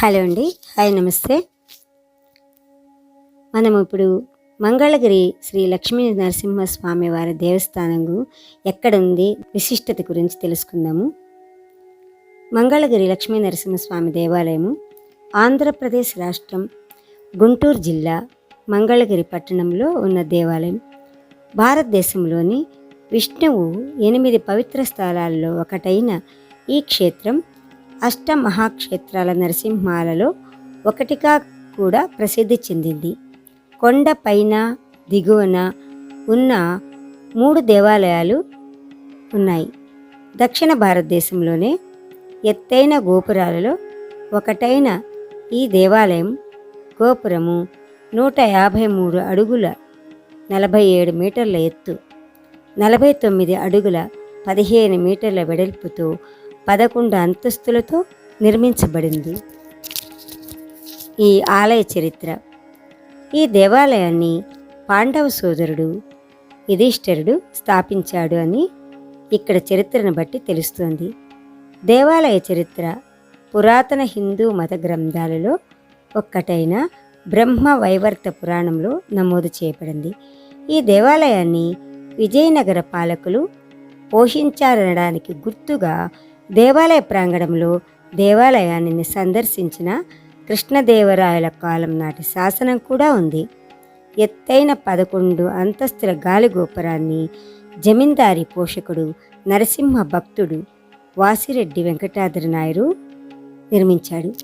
Hello అండి. Hi నమస్తే. మనం ఇప్పుడు మంగళగిరి శ్రీ లక్ష్మీ నరసింహస్వామి వారి దేవస్థానం ఎక్కడుంది విశిష్టత గురించి తెలుసుకుందాము. మంగళగిరి లక్ష్మీ నరసింహస్వామి దేవాలయము ఆంధ్రప్రదేశ్ రాష్ట్రం గుంటూరు జిల్లా మంగళగిరి పట్టణంలో ఉన్న దేవాలయం. భారతదేశంలోని విష్ణువు ఎనిమిది పవిత్ర స్థలాల్లో ఒకటైన ఈ క్షేత్రం అష్ట మహాక్షేత్రాల నరసింహాలలో ఒకటిగా కూడా ప్రసిద్ధి చెందింది. కొండ పైన దిగువన ఉన్న మూడు దేవాలయాలు ఉన్నాయి. దక్షిణ భారతదేశంలోనే ఎత్తైన గోపురాలలో ఒకటైన ఈ దేవాలయం గోపురము నూట యాభై మూడు అడుగుల నలభై ఏడు మీటర్ల ఎత్తు నలభై తొమ్మిది అడుగుల పదిహేను మీటర్ల వెడల్పుతో పదకొండు అంతస్తులతో నిర్మించబడింది. ఈ ఆలయ చరిత్ర. ఈ దేవాలయాన్ని పాండవ సోదరుడు యుధిష్ఠరుడు స్థాపించాడు అని ఇక్కడ చరిత్రను బట్టి తెలుస్తోంది. దేవాలయ చరిత్ర పురాతన హిందూ మత గ్రంథాలలో ఒక్కటైన బ్రహ్మ వైవర్త పురాణంలో నమోదు చేయబడింది. ఈ దేవాలయాన్ని విజయనగర పాలకులు పోషించారనడానికి గుర్తుగా దేవాలయ ప్రాంగణంలో దేవాలయాన్ని సందర్శించిన కృష్ణదేవరాయల కాలం నాటి శాసనం కూడా ఉంది. ఎత్తైన పదకొండు అంతస్తుల గాలి గోపురాన్ని జమీందారి పోషకుడు నరసింహ భక్తుడు వాసిరెడ్డి వెంకటాద్రి నాయుడు నిర్మించాడు.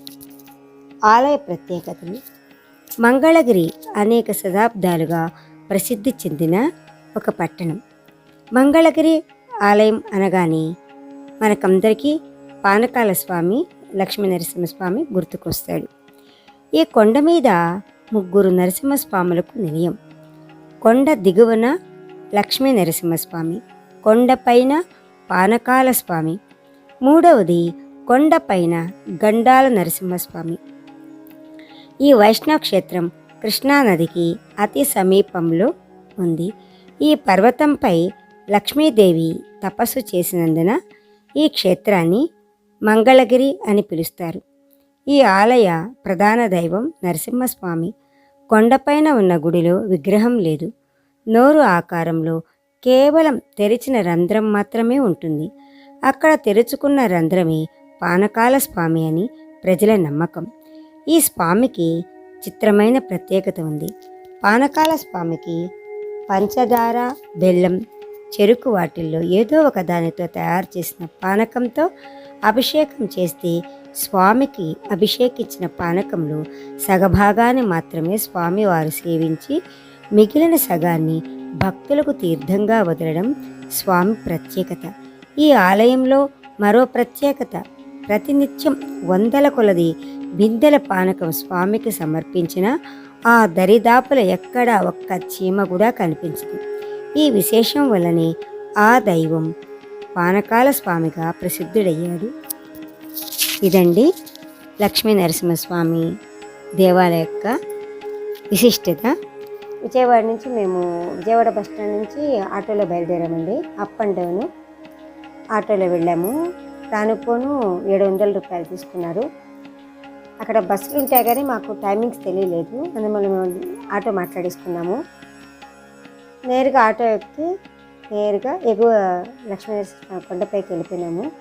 ఆలయ ప్రత్యేకతలు మంగళగిరి అనేక శతాబ్దాలుగా ప్రసిద్ధి చెందిన ఒక పట్టణం. మంగళగిరి ఆలయం అనగానే మనకందరికీ పానకాల స్వామి లక్ష్మీ నరసింహస్వామి గుర్తుకొస్తాడు. ఈ కొండ మీద ముగ్గురు నరసింహస్వాములకు నిలయం. కొండ దిగువన లక్ష్మీ నరసింహస్వామి కొండపైన పానకాల స్వామి మూడవది కొండపైన గండాల నరసింహస్వామి. ఈ వైష్ణవ క్షేత్రం కృష్ణానదికి అతి సమీపంలో ఉంది. ఈ పర్వతంపై లక్ష్మీదేవి తపస్సు చేసినందున ఈ క్షేత్రాన్ని మంగళగిరి అని పిలుస్తారు. ఈ ఆలయ ప్రధాన దైవం నరసింహస్వామి. కొండపైన ఉన్న గుడిలో విగ్రహం లేదు. నోరు ఆకారంలో కేవలం తెరిచిన రంధ్రం మాత్రమే ఉంటుంది. అక్కడ తెరుచుకున్న రంధ్రమే పానకాల స్వామి అని ప్రజల నమ్మకం. ఈ స్వామికి చిత్రమైన ప్రత్యేకత ఉంది. పానకాల స్వామికి పంచదార బెల్లం చెరుకు వాటిల్లో ఏదో ఒక దానితో తయారు చేసిన పానకంతో అభిషేకం చేస్తే స్వామికి అభిషేకించిన పానకంలో సగభాగాన్ని మాత్రమే స్వామివారు సేవించి మిగిలిన సగాన్ని భక్తులకు తీర్థంగా వదలడం స్వామి ప్రత్యేకత. ఈ ఆలయంలో మరో ప్రత్యేకత ప్రతినిత్యం వందల కొలది బిందెల పానకం స్వామికి సమర్పించిన ఆ దరిదాపుల ఎక్కడా ఒక్క చీమ కూడా కనిపించింది. ఈ విశేషం వల్లనే ఆ దైవం పానకాల స్వామిగా ప్రసిద్ధుడయ్యాడు. ఇదండి లక్ష్మీ నరసింహస్వామి దేవాలయ యొక్క విశిష్టత. విజయవాడ నుంచి మేము విజయవాడ బస్ స్టాండ్ నుంచి ఆటోలో బయలుదేరామండి. అప్ అండ్ డౌన్ ఆటోలో వెళ్ళాము. దానికోను ఏడు వందల రూపాయలు తీసుకున్నారు. అక్కడ బస్సులు ఉంటాయి కానీ మాకు టైమింగ్స్ తెలియలేదు. అందువల్ల మేము ఆటో మాట్లాడేసుకున్నాము. నేరుగా ఆటో ఎక్కి నేరుగా ఎగువ లక్ష్మీ కొండపైకి వెళ్ళిపోయినాము.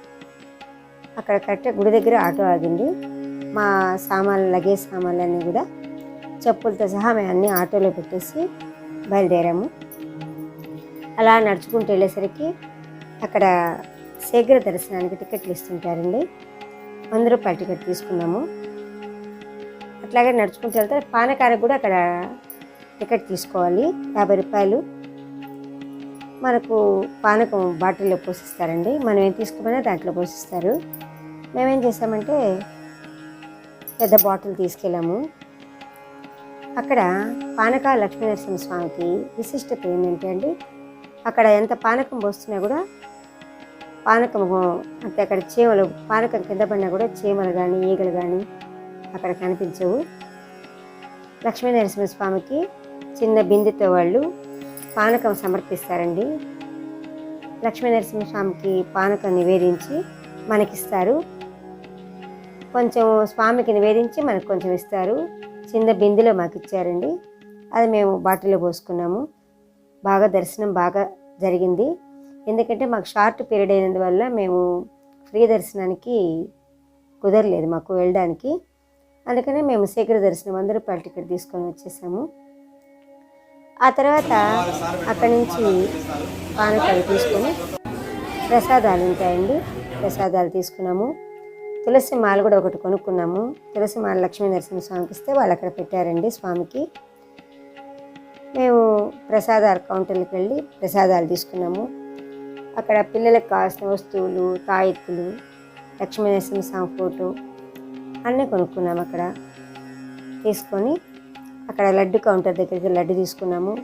అక్కడ కరెక్ట్గా గుడి దగ్గర ఆటో ఆగింది. మా సామాన్లు లగేజ్ సామాన్లన్నీ కూడా చెప్పులతో సహా మేము అన్నీ ఆటోలో పెట్టేసి బయలుదేరాము. అలా నడుచుకుంటూ వెళ్ళేసరికి అక్కడ శీఘ్ర దర్శనానికి టికెట్లు ఇస్తుంటారండి. వంద రూపాయల టికెట్ తీసుకున్నాము. అట్లాగే నడుచుకుంటూ వెళ్తే పానకారకు కూడా అక్కడ టికెట్ తీసుకోవాలి. యాభై రూపాయలు మనకు పానకం బాటిల్లో పోషిస్తారండి మనం ఏం తీసుకోమైనా దాంట్లో పోసిస్తారు. మేమేం చేసామంటే పెద్ద బాటిల్ తీసుకెళ్ళాము. అక్కడ పానక లక్ష్మీనరసింహ స్వామికి విశిష్టత ఏంటంటే అండి? అక్కడ ఎంత పానకం పోస్తున్నా కూడా పానకం అంటే అక్కడ చీమలు పానకం కింద పడినా కూడా చీమలు కానీ ఈగలు కానీ అక్కడ కనిపించవు. లక్ష్మీనరసింహ స్వామికి చిన్న బిందెతో వాళ్ళు పానకం సమర్పిస్తారండి. లక్ష్మీ నరసింహస్వామికి పానకం నివేదించి మనకిస్తారు. కొంచెం స్వామికి నివేదించి మనకు కొంచెం ఇస్తారు. చిన్న బిందెలో మాకు ఇచ్చారండి అది మేము బాటిల్లో పోసుకున్నాము. బాగా దర్శనం బాగా జరిగింది. ఎందుకంటే మాకు షార్ట్ పీరియడ్ అయినందువల్ల మేము ఫ్రీ దర్శనానికి కుదరలేదు మాకు వెళ్ళడానికి. అందుకనే మేము శీఘ్ర దర్శనం అందరూ పల్టికెట్ తీసుకొని వచ్చేసాము. ఆ తర్వాత అక్కడి నుంచి పానకాలు తీసుకొని ప్రసాదాలు ఉంటాయండి. ప్రసాదాలు తీసుకున్నాము. తులసి మాల కూడా ఒకటి కొనుక్కున్నాము. తులసి మాల లక్ష్మీ నరసింహ స్వామికి ఇస్తే వాళ్ళు అక్కడ పెట్టారండి స్వామికి. మేము ప్రసాదాల కౌంటర్కి వెళ్ళి ప్రసాదాలు తీసుకున్నాము. అక్కడ పిల్లలకు కావాల్సిన వస్తువులు తాయెత్తులు లక్ష్మీ నరసింహ స్వామి ఫోటో అన్నీ కొనుక్కున్నాము అక్కడ. తీసుకొని అక్కడ లడ్డు కౌంటర్ దగ్గరికి లడ్డు తీసుకున్నాము.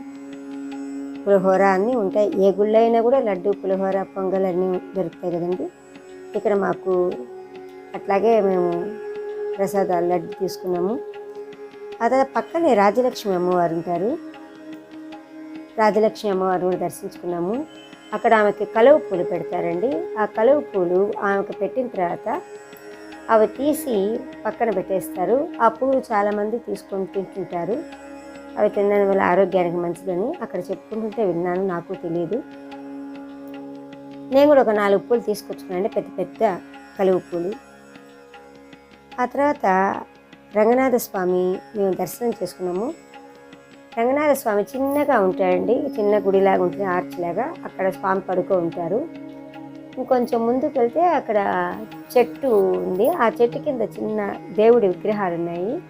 పులిహోర అన్నీ ఉంటాయి. ఏ గుళ్ళో అయినా కూడా లడ్డు పులిహోర పొంగల్ అన్నీ దొరుకుతాయి కదండి. ఇక్కడ మాకు అట్లాగే మేము ప్రసాదాలు లడ్డు తీసుకున్నాము. ఆ తర్వాత పక్కనే రాజలక్ష్మి అమ్మవారు ఉంటారు. రాజలక్ష్మి అమ్మవారు కూడా దర్శించుకున్నాము. అక్కడ ఆమెకి కలువ పూలు పెడతారండి. ఆ కలువ పూలు ఆమెకు పెట్టిన తర్వాత అవి తీసి పక్కన పెట్టేస్తారు. ఆ పూలు చాలామంది తీసుకొని తింటుంటారు. అవి తినడం వల్ల ఆరోగ్యానికి మంచిదని అక్కడ చెప్పుకుంటుంటే విన్నాను నాకు తెలియదు నేను కూడా ఒక నాలుగు పూలు తీసుకొచ్చుకున్నాను పెద్ద పెద్ద కలువ పూలు. ఆ తర్వాత రంగనాథ స్వామి మేము దర్శనం చేసుకున్నాము. రంగనాథ స్వామి చిన్నగా ఉంటాడండి చిన్న గుడిలాగా ఉంటుంది ఆర్చ్ లాగా. అక్కడ స్వామి పడుకో ఉంటారు. ఇంకొంచెం ముందుకు వెళ్తే అక్కడ చెట్టు ఉంది. ఆ చెట్టు కింద చిన్న దేవుడి విగ్రహాలు ఉన్నాయి.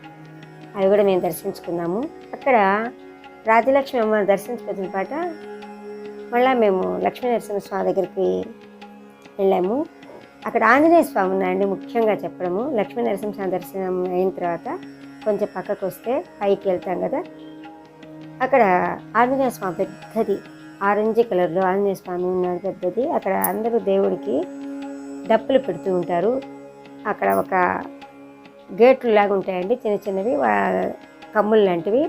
అవి కూడా మేము దర్శించుకున్నాము. అక్కడ రాజలక్ష్మి అమ్మవారిని దర్శించుకొచ్చిన పాట మళ్ళీ మేము లక్ష్మీ నరసింహ స్వామి దగ్గరికి వెళ్ళాము. అక్కడ ఆంజనేయ స్వామి ఉన్నాయండి ముఖ్యంగా చెప్పడము. లక్ష్మీ నరసింహ స్వామి దర్శనం అయిన తర్వాత కొంచెం పక్కకు వస్తే పైకి వెళ్తాం కదా. అక్కడ ఆంజనేయ స్వామి పెద్దది ఆరెంజ్ కలర్లో ఆంజనేయ స్వామి ఉన్నాడు పెద్దది అక్కడ అందరూ దేవుడికి డప్పులు పెడుతూ ఉంటారు. అక్కడ ఒక గేట్లు లాగా ఉంటాయండి చిన్న చిన్నవి కమ్ములు లాంటివి.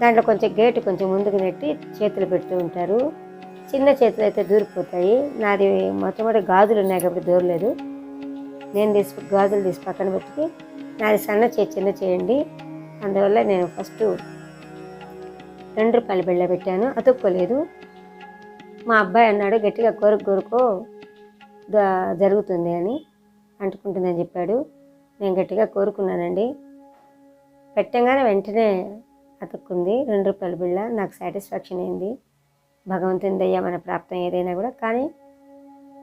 దాంట్లో కొంచెం గేటు కొంచెం ముందుకు నెట్టి చేతులు పెడుతూ ఉంటారు. చిన్న చేతులు అయితే దూరిపోతాయి. నాది మొట్టమొదటి గాజులు ఉన్నాయి కాబట్టి దూరలేదు. నేను తీసి గాజులు తీసి పక్కన పెట్టి నాది సన్న చేయి చిన్న చేయండి అందువల్ల నేను ఫస్ట్ రెండు రూపాయలు బిళ్ళ పెట్టాను. అతుక్కోలేదు. మా అబ్బాయి అన్నాడు గట్టిగా కోరుకు కోరుకో జరుగుతుంది అని అంటుకుంటుందని చెప్పాడు. నేను గట్టిగా కోరుకున్నానండి. పెట్టంగానే వెంటనే అతుక్కుంది. రెండు రూపాయల బిళ్ళ నాకు సాటిస్ఫాక్షన్ అయింది. భగవంతుని దయ్య మన ప్రాప్తం ఏదైనా కూడా. కానీ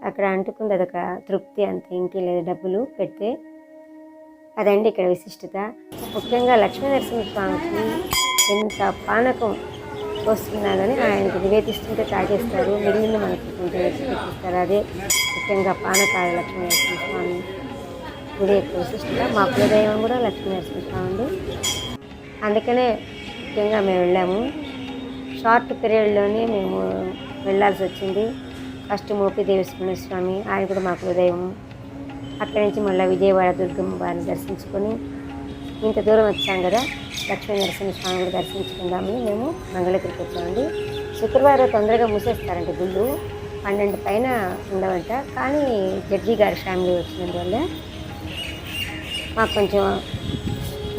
అక్కడ అంటుకుంది అదొక తృప్తి అంతే ఇంకే లేదు. డబ్బులు పెడితే అదండి ఇక్కడ విశిష్టత. ముఖ్యంగా లక్ష్మీ నరసింహస్వామికి ఎంత పానకం వస్తున్నా కానీ ఆయనకు నివేదిస్తుంటే తాగేస్తారు. మిగిలిన మనకి కొంచెం పెట్టిస్తారు అదే ముఖ్యంగా పానకాయ లక్ష్మీ నరసింహస్వామి గుడి ఎక్కువ విశిష్టత. మా కులదైవం కూడా లక్ష్మీ నరసింహస్వామి అండి అందుకనే ముఖ్యంగా మేము వెళ్ళాము. షార్ట్ పీరియడ్లోనే మేము వెళ్ళాల్సి వచ్చింది. ఫస్ట్ మోపిదేవి స్వామి ఆయన కూడా మా కులదైవం. అక్కడి నుంచి మళ్ళీ విజయవాడ దుర్గమ్మ వారిని దర్శించుకొని ఇంత దూరం వచ్చాం కదా. లక్ష్మీ నరసింహ స్వామి కూడా దర్శించుకుందామని మేము మంగళగిరికి వచ్చామండి. శుక్రవారం తొందరగా మూసేస్తారంట గుళ్ళు. పన్నెండు పైన ఉండవంట. కానీ జడ్జి గారి ఫ్యామిలీ వచ్చినందువల్ల మాకు కొంచెం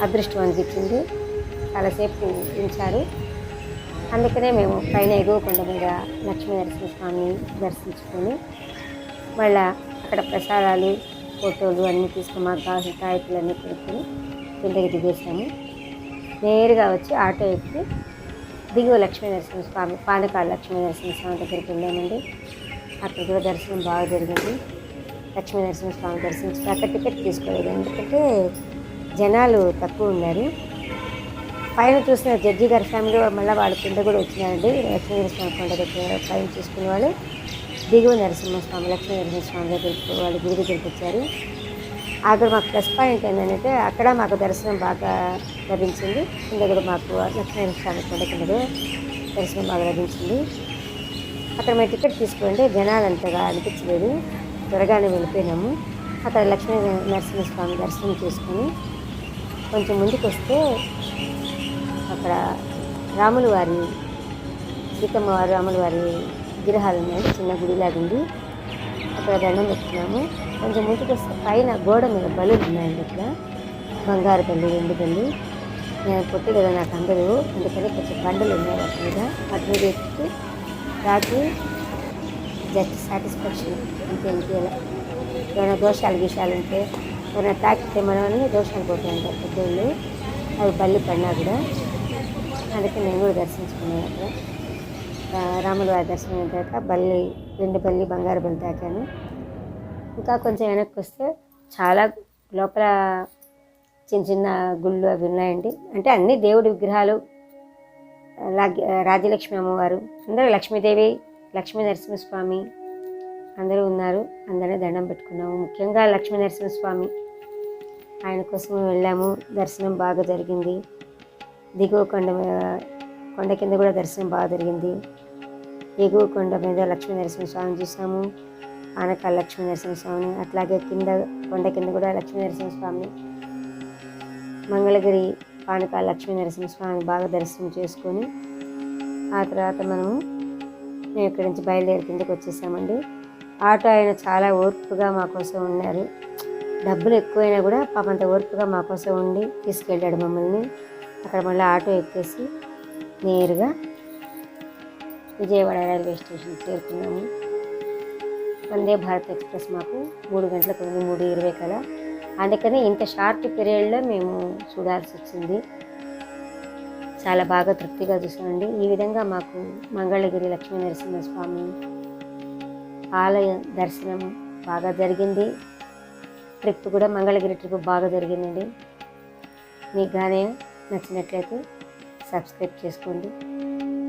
అదృష్టం అనిపించింది. చాలాసేపు ఉంచారు. అందుకనే మేము పైన ఎగువ మీద లక్ష్మీ నరసింహ స్వామిని దర్శించుకొని మళ్ళా అక్కడ ప్రసాదాలు ఫోటోలు అన్నీ తీసుకుని మాకు కావాల్సిన తాయెత్తులు అన్నీ కొనుక్కొని కిందకి దిగేసాము నేరుగా వచ్చి ఆటో ఎక్కి దిగువ లక్ష్మీ నరసింహ స్వామి పానకాల లక్ష్మీ నరసింహ స్వామి దగ్గరికి వెళ్ళామండి. అక్కడ కూడా దర్శనం బాగా జరిగింది. లక్ష్మీ నరసింహ స్వామి దర్శించి అక్కడ టికెట్ తీసుకోలేదు. ఎందుకంటే జనాలు తక్కువ ఉన్నారు. పైన చూసిన జడ్జి గారి ఫ్యామిలీ మళ్ళీ వాళ్ళ కింద కూడా వచ్చినారండి. లక్ష్మీ నరసింహ కొండ దగ్గర పైన చూసుకునే వాళ్ళు దిగువ నరసింహస్వామి లక్ష్మీ నరసింహస్వామి దగ్గరికి వాళ్ళు గుడి దగ్గరికి వచ్చారు. అక్కడ మాకు ప్లస్ పాయింట్ ఏంటంటే అక్కడ మాకు దర్శనం బాగా లభించింది. కింద కూడా మాకు లక్ష్మీ స్వామి కొండ కింద దర్శనం బాగా లభించింది. అక్కడ మేము టికెట్ తీసుకుంటే జనాలు అంతగా అనిపించలేదు. త్వరగానే వెళ్ళిపోయినాము. అక్కడ లక్ష్మీ నరసింహస్వామి దర్శనం చేసుకొని కొంచెం ముందుకు వస్తే అక్కడ రాములు వారి సీతమ్మ వారు రాములు వారి విగ్రహాలు ఉన్నాయి. చిన్న గుడిలాగా ఇక్కడ దండం పెట్టుకున్నాము. కొంచెం ముందుకు వస్తే పైన గోడ మీద బలులు ఉన్నాయండి ఇక్కడ. బంగారు బల్లి వెండి బల్లి నేను పొట్టి కదా నాకు అందరూ అందుకని కొంచెం బండలు ఉన్నాయి వాటి మీద. వాటి మీద ఎక్కి రాత్రి జస్ట్ సాటిస్ఫాక్షన్ అంతే ఇంకేలా ఏమైనా దోషాలు గీషాలు ఉంటే ఏమైనా తాకితే మనం దోషాలు పోతాయంట పెద్దోళ్ళు అవి బల్లి పడినా కూడా. అందుకే నేను కూడా దర్శించుకున్నాను అక్కడ. రాముల వారి దర్శనం అయిన తర్వాత బల్లి రెండు బల్లి బంగారు బల్లి తాకాను ఇంకా కొంచెం వెనక్కి వస్తే చాలా లోపల చిన్న చిన్న గుళ్ళు అవి ఉన్నాయండి. అంటే అన్ని దేవుడి విగ్రహాలు రాజ్యలక్ష్మి అమ్మవారు అందరూ లక్ష్మీదేవి లక్ష్మీ నరసింహస్వామి అందరూ ఉన్నారు. అందరినీ దండం పెట్టుకున్నాము. ముఖ్యంగా లక్ష్మీ నరసింహస్వామి ఆయన కోసం వెళ్ళాము. దర్శనం బాగా జరిగింది. దిగువ కొండ కొండ కింద కూడా దర్శనం బాగా జరిగింది. ఎగువ కొండ మీద లక్ష్మీ నరసింహస్వామిని చూసాము. ఆనకాల లక్ష్మీ నరసింహస్వామిని అట్లాగే కింద కొండ కింద కూడా లక్ష్మీ నరసింహస్వామిని మంగళగిరి పానకాల లక్ష్మీ నరసింహస్వామిని బాగా దర్శనం చేసుకొని ఆ తర్వాత మనము మేము ఇక్కడి నుంచి బయలుదేరి కిందకి వచ్చేసామండి. ఆటో ఆయన చాలా ఓర్పుగా మా కోసం ఉన్నారు. డబ్బులు ఎక్కువైనా కూడా పాపంత ఓర్పుగా మా కోసం ఉండి తీసుకెళ్ళాడు మమ్మల్ని. అక్కడ మళ్ళీ ఆటో ఎక్కేసి నేరుగా విజయవాడ రైల్వే స్టేషన్ చేరుకున్నాము. వందే భారత్ ఎక్స్ప్రెస్ మాకు మూడు గంటలకు ఉంది మూడు ఇరవై కల. అందుకని ఇంత షార్ట్ పీరియడ్లో మేము చూడాల్సి వచ్చింది. చాలా బాగా తృప్తిగా చూసామండి ఈ విధంగా మాకు మంగళగిరి లక్ష్మీ నరసింహస్వామి ఆలయ దర్శనం బాగా జరిగింది. ట్రిప్ కూడా మంగళగిరి ట్రిప్ బాగా జరిగిందండి. మీకు కానీ నచ్చినట్లయితే సబ్స్క్రైబ్ చేసుకోండి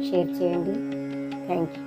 షేర్ చేయండి. Thank you